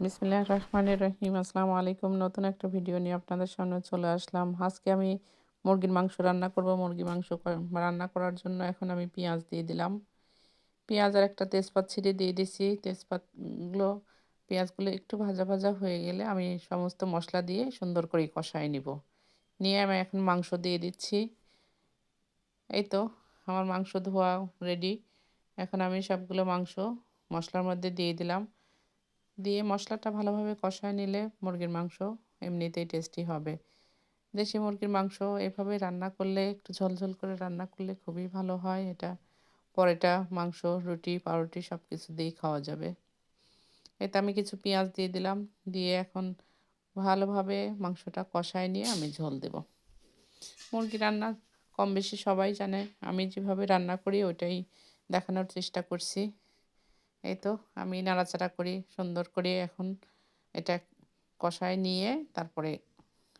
বিসমিল্লাহ রহমানির রহিম। আসসালামু আলাইকুম। নতুন একটা ভিডিও নিয়ে আপনাদের সামনে চলে আসলাম। আজকে আমি মুরগির মাংস রান্না করব। মুরগির মাংস রান্না করার জন্য এখন আমি পেঁয়াজ দিয়ে দিলাম। পেঁয়াজ আর একটা তেজপাত ছিঁড়ে দিয়ে দিছি। তেজপাতগুলো, পেঁয়াজগুলো একটু ভাজা ভাজা হয়ে গেলে আমি সমস্ত মশলা দিয়ে সুন্দর করে কষায় নিব। নিয়ে আমি এখন মাংস দিয়ে দিচ্ছি। এই তো, আমার মাংস ধোয়া রেডি এখন আমি সবগুলো মাংস মশলার মধ্যে দিয়ে দিলাম। দিয়ে মশলাটা ভালোভাবে কষায় নিলে মুরগির মাংস এমনিতেই টেস্টি হবে। দেশি মুরগির মাংস এভাবে রান্না করলে, একটু ঝলঝল করে রান্না করলে খুবই ভালো হয়। এটা পরেটা, মাংস, রুটি, পাউরুটি সব কিছু দিয়েই খাওয়া যাবে। এতে আমি কিছু পেঁয়াজ দিয়ে দিলাম। দিয়ে এখন ভালোভাবে মাংসটা কষায় নিয়ে আমি ঝোল দেব। মুরগি রান্না কম বেশি সবাই জানে। আমি যেভাবে রান্না করি, ওইটাই দেখানোর চেষ্টা করছি। এই তো আমি নাড়াচাড়া করি, সুন্দর করে এখন এটা কষায় নিয়ে তারপরে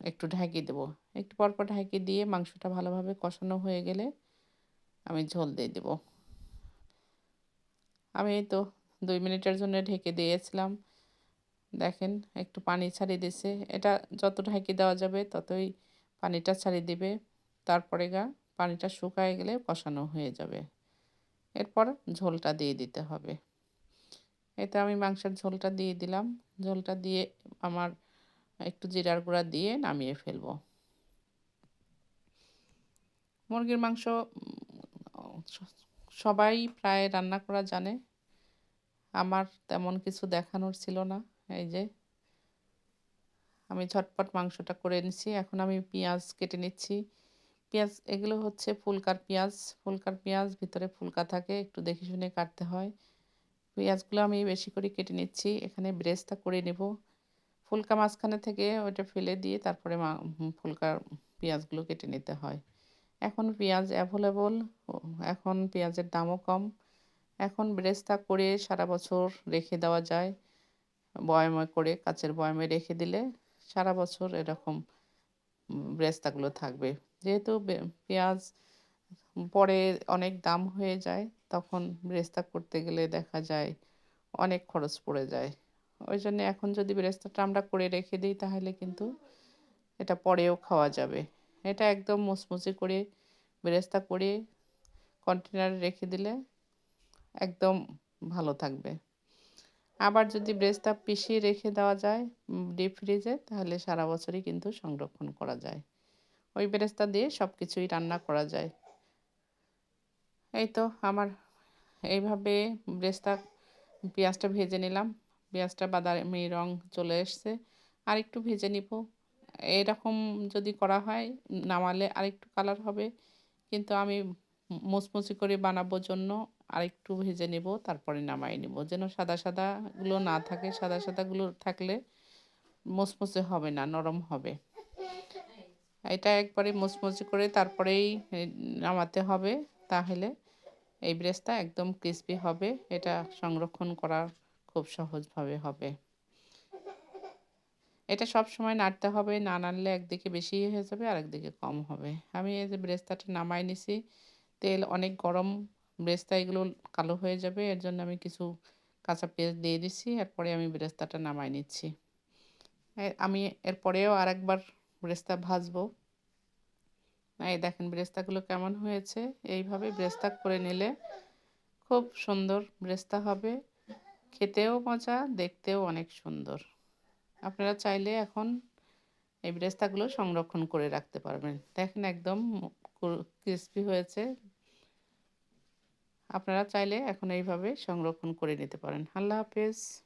একটু ঢাকি দেব। একটু পরপর ঢাকি দিয়ে মাংসটা ভালোভাবে কষানো হয়ে গেলে আমি ঝোল দিয়ে দেব। আমি তো দুই মিনিটের জন্য ঢেকে দিয়েছিলাম। দেখেন একটু পানি ছাড়িয়ে দিছে। এটা যত ঢাকি দেওয়া যাবে ততই পানিটা ছাড়িয়ে দিবে। তারপরে গা পানিটা শুকায় গেলে কষানো হয়ে যাবে। এরপর ঝোলটা দিয়ে দিতে হবে। এতে আমি মাংসের ঝোলটা দিয়ে দিলাম। ঝোলটা দিয়ে আমার একটু জিরার গুঁড়া দিয়ে নামিয়ে ফেলব। মুরগির মাংস সবাই প্রায় রান্না করা জানে। আমার তেমন কিছু দেখানোর ছিল না। এই যে, আমি ঝটপট মাংসটা করে নিচ্ছি এখন আমি পেঁয়াজ কেটে নিচ্ছি। পেঁয়াজ, এগুলো হচ্ছে ফুলকার পেঁয়াজ। ফুলকার পেঁয়াজ, ভিতরে ফুলকা থাকে। একটু দেখে শুনে কাটতে হয়। পেঁয়াজগুলো আমি বেশি করে কেটে নিচ্ছি। এখানে ব্রেস্তা করে নেব। ফুলকা মাঝখানে থেকে ওইটা ফেলে দিয়ে তারপরে ফুলকার পেঁয়াজগুলো কেটে নিতে হয়। এখন পেঁয়াজ অ্যাভেলেবল এখন পেঁয়াজের দামও কম। এখন ব্রেস্তা করে সারা বছর রেখে দেওয়া যায়। বয়ামে করে, কাচের বয়ামে রেখে দিলে সারা বছর এরকম ব্রেস্তাগুলো থাকবে। যেহেতু পেঁয়াজ পরে অনেক দাম হয়ে যায় তখন ব্রেস্তা করতে গেলে দেখা যায় অনেক খরচ পড়ে যায়। ওই জন্য এখন যদি ব্রেস্তাটা আমরা করে রেখে দিই তাহলে কিন্তু এটা পরেও খাওয়া যাবে। এটা একদম মুচমুচে করে বেরেস্তা করে কন্টেনারে রেখে দিলে একদম ভালো থাকবে। আবার যদি ব্রেস্তা পিষিয়ে রেখে দেওয়া যায় ডিপ ফ্রিজে তাহলে সারা বছরই কিন্তু সংরক্ষণ করা যায়। ওই বেরেস্তা দিয়ে সব কিছুই রান্না করা যায়। এই তো আমার এইভাবে ব্রেস্তা, পেঁয়াজটা ভেজে নিলাম। পেঁয়াজটা বাদামি রং চলে এসছে। আর একটু ভেজে নিব। এরকম যদি করা হয়, নামালে আরেকটু কালার হবে। কিন্তু আমি মুচমুচি করে বানাবো জন্য আরেকটু ভেজে নেব, তারপরে নামাই নেব। যেন সাদা সাদাগুলো না থাকে, সাদা সাদাগুলো থাকলে মুচমুচে হবে না, নরম হবে। এটা একবারে মুচমুচি করে তারপরেই নামাতে হবে, তাহলে এই ব্রেসটা একদম ক্রিসপি হবে। এটা সংরক্ষণ করা খুব সহজভাবে হবে। এটা সব সময় নাড়তে হবে, না নাড়লে একদিকে বেশি হয়ে যাবে আর একদিকে কম হবে। আমি এই যে ব্রেস্তাটা নামাই নিছি, তেল অনেক গরম ব্রেস্তা এগুলো কালো হয়ে যাবে, এর জন্য আমি কিছু কাঁচা পেঁয়াজ দিয়ে দিচ্ছি এরপরে আমি ব্রেস্তাটা নামাই নিচ্ছি। আমি এরপরেও আরেকবার ব্রেস্তা ভাজবো। এই দেখেন ব্রেস্তাগুলো কেমন হয়েছে? এইভাবে ব্রেস্তা করে নিলে খুব সুন্দর ব্রেস্তা হবে। খেতেও মজা, দেখতেও অনেক সুন্দর। আপনারা চাইলে এখন এই ব্রেস্তাগুলো সংরক্ষণ করে রাখতে পারবেন। দেখেন একদম ক্রিসপি হয়েছে। আপনারা চাইলে এখন এইভাবে সংরক্ষণ করে নিতে পারেন। আল্লাহ হাফেজ।